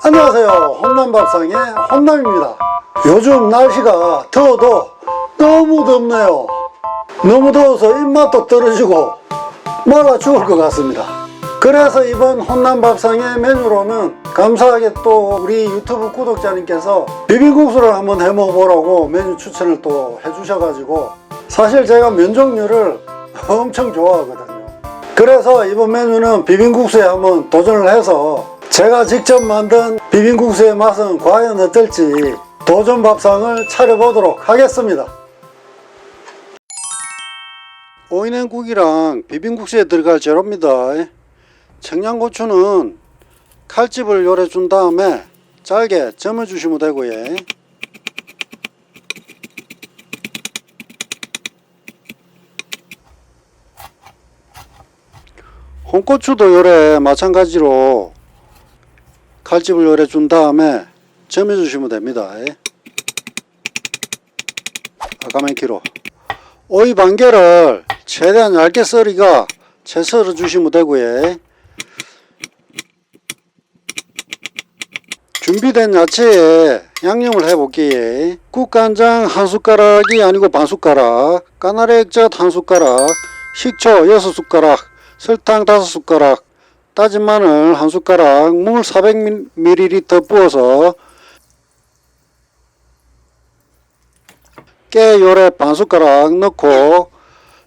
안녕하세요. 혼남밥상의 혼남입니다. 요즘 날씨가 더워도 너무 덥네요. 너무 더워서 입맛도 떨어지고 말라 죽을 것 같습니다. 그래서 이번 혼남밥상의 메뉴로는 감사하게 또 우리 유튜브 구독자님께서 비빔국수를 한번 해 먹어보라고 메뉴 추천을 또 해주셔가지고 사실 제가 면 종류를 엄청 좋아하거든요. 그래서 이번 메뉴는 비빔국수에 한번 도전을 해서 제가 직접 만든 비빔국수의 맛은 과연 어떨지 도전 밥상을 차려보도록 하겠습니다. 오이냉국이랑 비빔국수에 들어갈 재료입니다. 청양고추는 칼집을 요래 준 다음에 잘게 점어 주시면 되고요. 홍고추도 요래 마찬가지로 칼집을 요래 준 다음에 점여 주시면 됩니다. 아까만키로 오이 반개를 최대한 얇게 썰이가 채 썰어 주시면 되고요. 준비된 야채에 양념을 해볼게요. 국간장 한 숟가락이 아니고 반 숟가락, 까나리 액젓 한 숟가락, 식초 여섯 숟가락, 설탕 다섯 숟가락, 다진 마늘 한 숟가락, 물 400ml 부어서 깨 요래 반 숟가락 넣고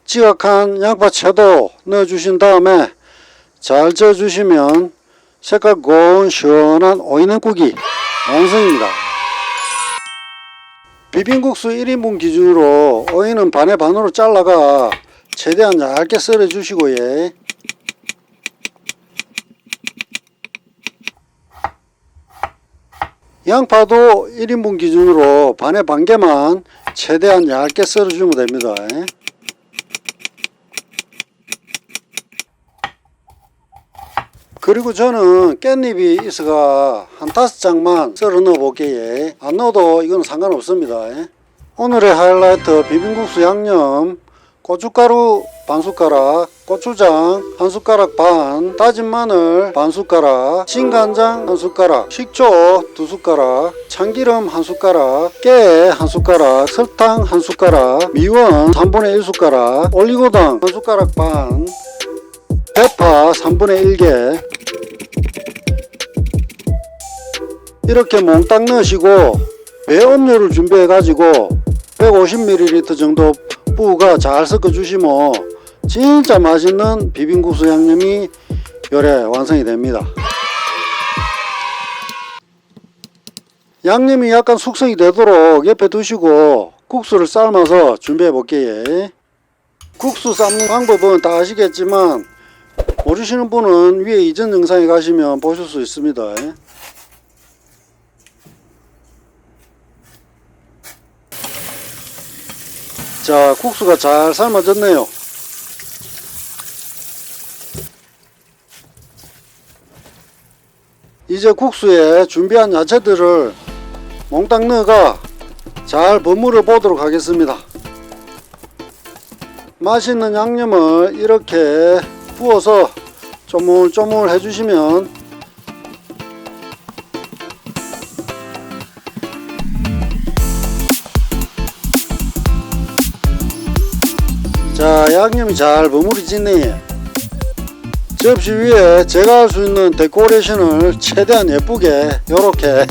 지각한 양파 채도 넣어주신 다음에 잘 저어주시면 색깔 고운 시원한 오이냉국이 완성입니다. 비빔국수 1인분 기준으로 오이는 반에 반으로 잘라가 최대한 얇게 썰어 주시고요. 양파도 1인분 기준으로 반에 반 개만 최대한 얇게 썰어 주면 됩니다. 그리고 저는 깻잎이 있어가 한 다섯 장만 썰어 넣어 볼게요. 안 넣어도 이건 상관없습니다. 오늘의 하이라이트 비빔국수 양념 고춧가루 반 숟가락, 고추장 한 숟가락 반, 다진 마늘 반 숟가락, 진간장 한 숟가락, 식초 두 숟가락, 참기름 한 숟가락, 깨 한 숟가락, 설탕 한 숟가락, 미원 3분의 1 숟가락, 올리고당 한 숟가락 반, 대파 3분의 1개. 이렇게 몽땅 넣으시고 배음료를 준비해 가지고 150ml 정도 부가 잘 섞어 주시면 진짜 맛있는 비빔국수 양념이 요래 완성이 됩니다 양념이 약간 숙성이 되도록 옆에 두시고 국수를 삶아서 준비해 볼게요 국수 삶는 방법은 다 아시겠지만 모르시는 분은 위에 이전 영상에 가시면 보실 수 있습니다. 자, 국수가 잘 삶아졌네요. 이제 국수에 준비한 야채들을 몽땅 넣어가 잘 버무려 보도록 하겠습니다. 맛있는 양념을 이렇게 부어서 쪼물쪼물 해주시면 양념이 잘 버무리지네 접시 위에 제가 할 수 있는 데코레이션을 최대한 예쁘게 이렇게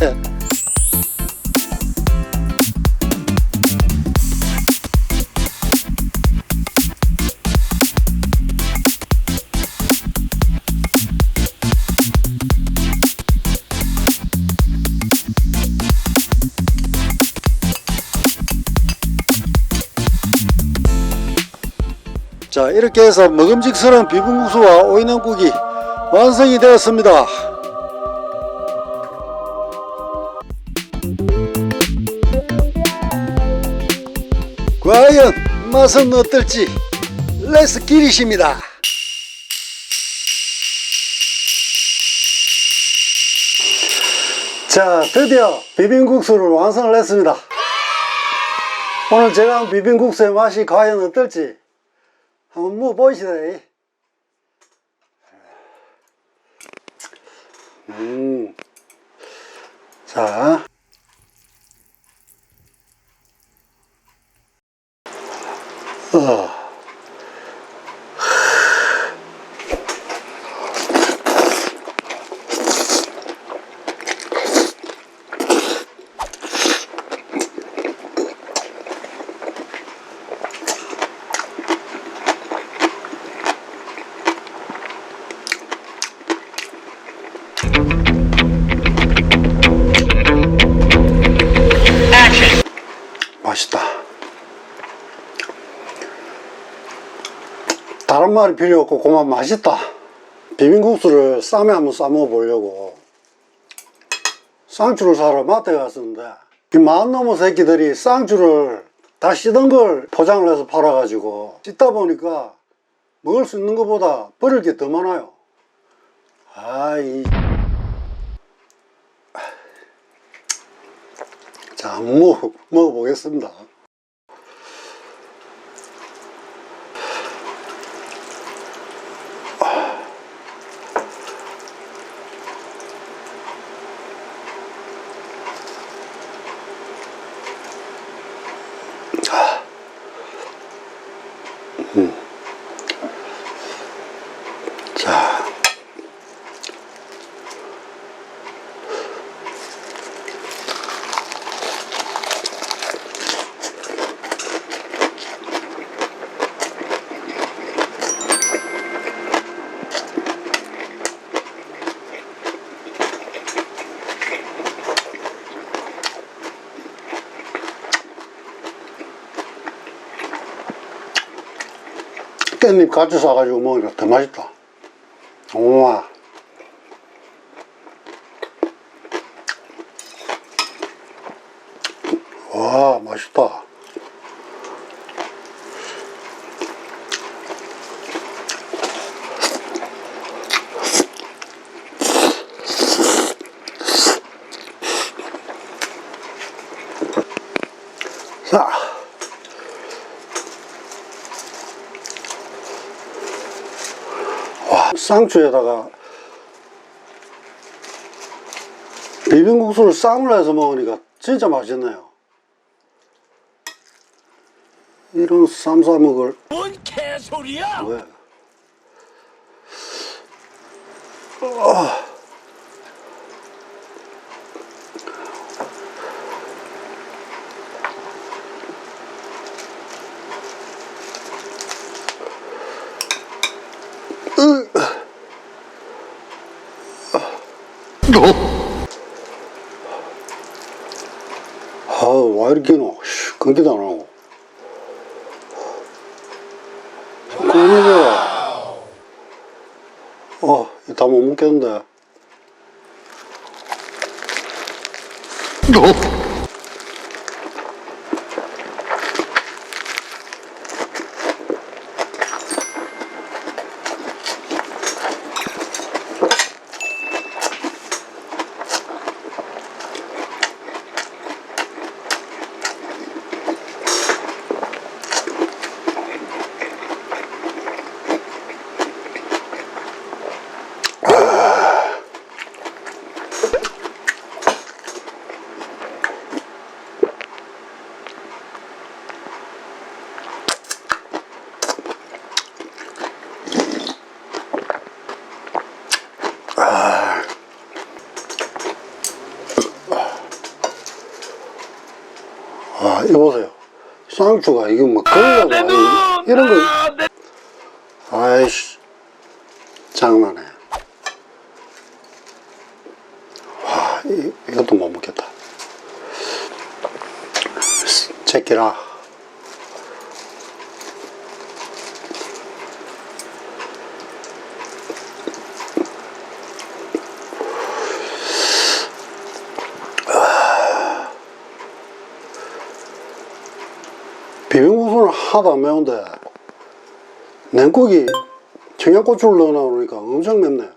자 이렇게 해서 먹음직스러운 비빔국수와 오이냉국이 완성이 되었습니다. 과연 맛은 어떨지 렛츠 기리십니다. 자 드디어 비빔국수를 완성을 했습니다. 오늘 제가 한 비빔국수의 맛이 과연 어떨지 한번 뭐 보이시다. 음. 자. 어. 다른 말이 필요 없고 그만 맛있다. 비빔국수를 쌈에 한번 싸 먹어 보려고 쌍주를 사러 마트에 갔었는데 이 넘은 새끼들이 쌍주를 다 씻은 걸 포장을 해서 팔아 가지고 씻다 보니까 먹을 수 있는 것보다 버릴 게 더 많아요. 아이. 자, 한번 먹어, 먹어보겠습니다. 깻잎 같이 싸가지고 먹으니까 더 맛있다. 우와. 와, 맛있다. 자. 와, 쌍추에다가 비빔국수를 쌈을 해서 먹으니까 진짜 맛있네요. 이런 쌈 싸 먹을 뭔 개소리야? 왜? 아, 와 이렇게 노? 씨, 끊기도 안 하고. 끊이더라. 어, 다 못 먹겠는데. 아, 여보세요. 쌍추가 이거 뭐 걸려가 아니, 이런 거. 아, 내 아이씨. 장난해. 와, 이, 이것도 못 먹겠다. 제끼라. 비빔국수는 하나도 안 매운데 냉국이 청양고추를 넣어 놓으니까 엄청 맵네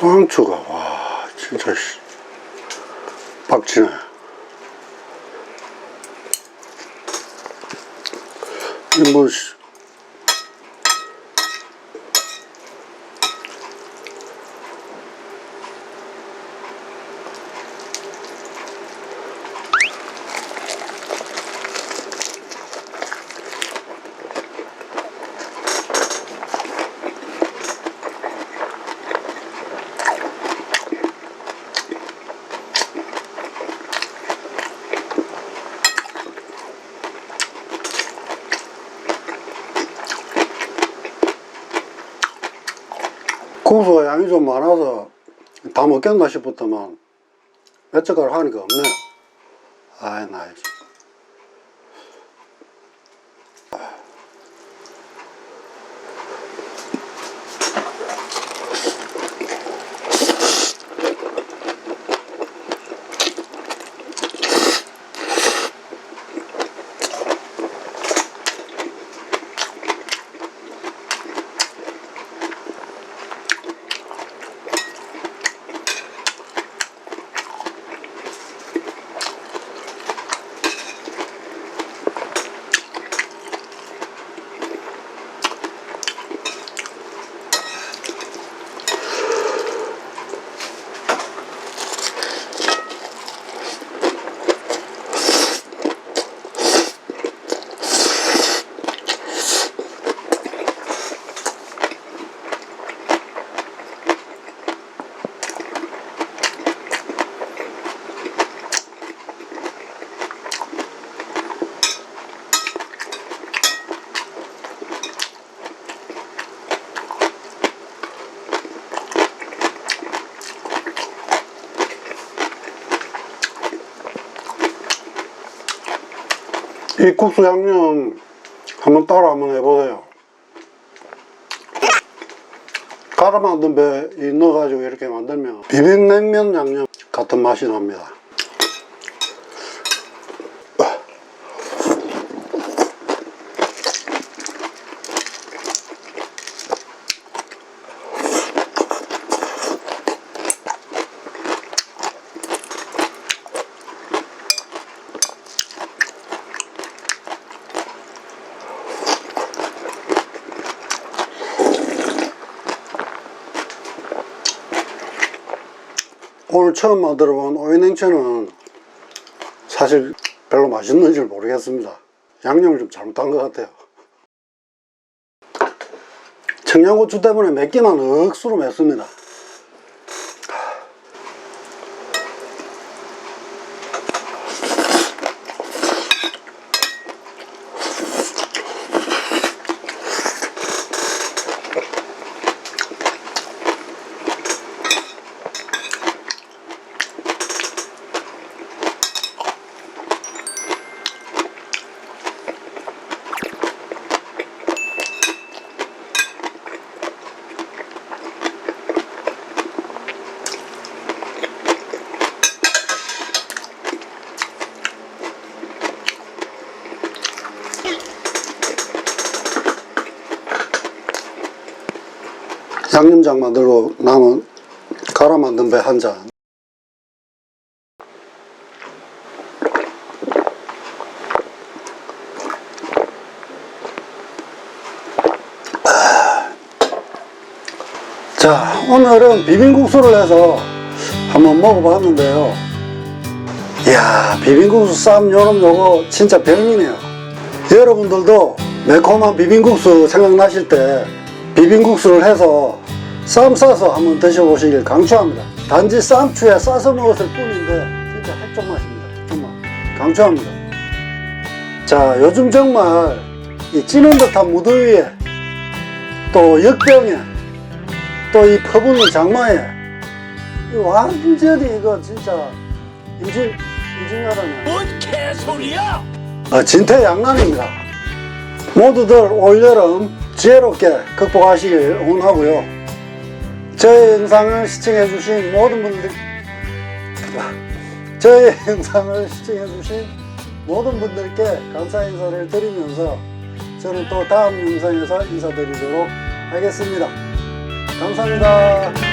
상추가 와 진짜 씨. 빡 양이 좀 많아서 다 먹겠나 싶었더만 몇 젓가락 하니까 없네요 아이 나이 이 국수 양념 한번 따라 한번 해보세요. 갈아 만든 배에 넣어가지고 이렇게 만들면 비빔냉면 양념 같은 맛이 납니다. 오늘 처음 만들어본 오이냉채는 사실 별로 맛있는지 모르겠습니다. 양념을 좀 잘못한 것 같아요. 청양고추 때문에 맵기만 억수로 맵습니다. 양념장 만들고 남은 갈아 만든 배 한 잔. 자, 오늘은 비빔국수를 해서 한번 먹어봤는데요. 이야, 비빔국수 쌈 요놈 요거 진짜 별미네요. 여러분들도 매콤한 비빔국수 생각나실 때 비빔국수를 해서 쌈 싸서 한번 드셔보시길 강추합니다. 단지 쌈추에 싸서 먹었을 뿐인데 진짜 핵종 맛입니다. 맛. 강추합니다. 자, 요즘 정말 이 찌는 듯한 무더위에 또 역병에 또 이 퍼붓는 장마에 이 완전히 이거 진짜 임진 임진왜란이야. 뭔 개소리야? 어, 진퇴양난입니다. 모두들 올여름 지혜롭게 극복하시길 응원하고요. 저의 영상을 시청해주신 모든 분들, 저의 영상을 시청해주신 모든 분들께 감사 인사를 드리면서 저는 또 다음 영상에서 인사드리도록 하겠습니다. 감사합니다.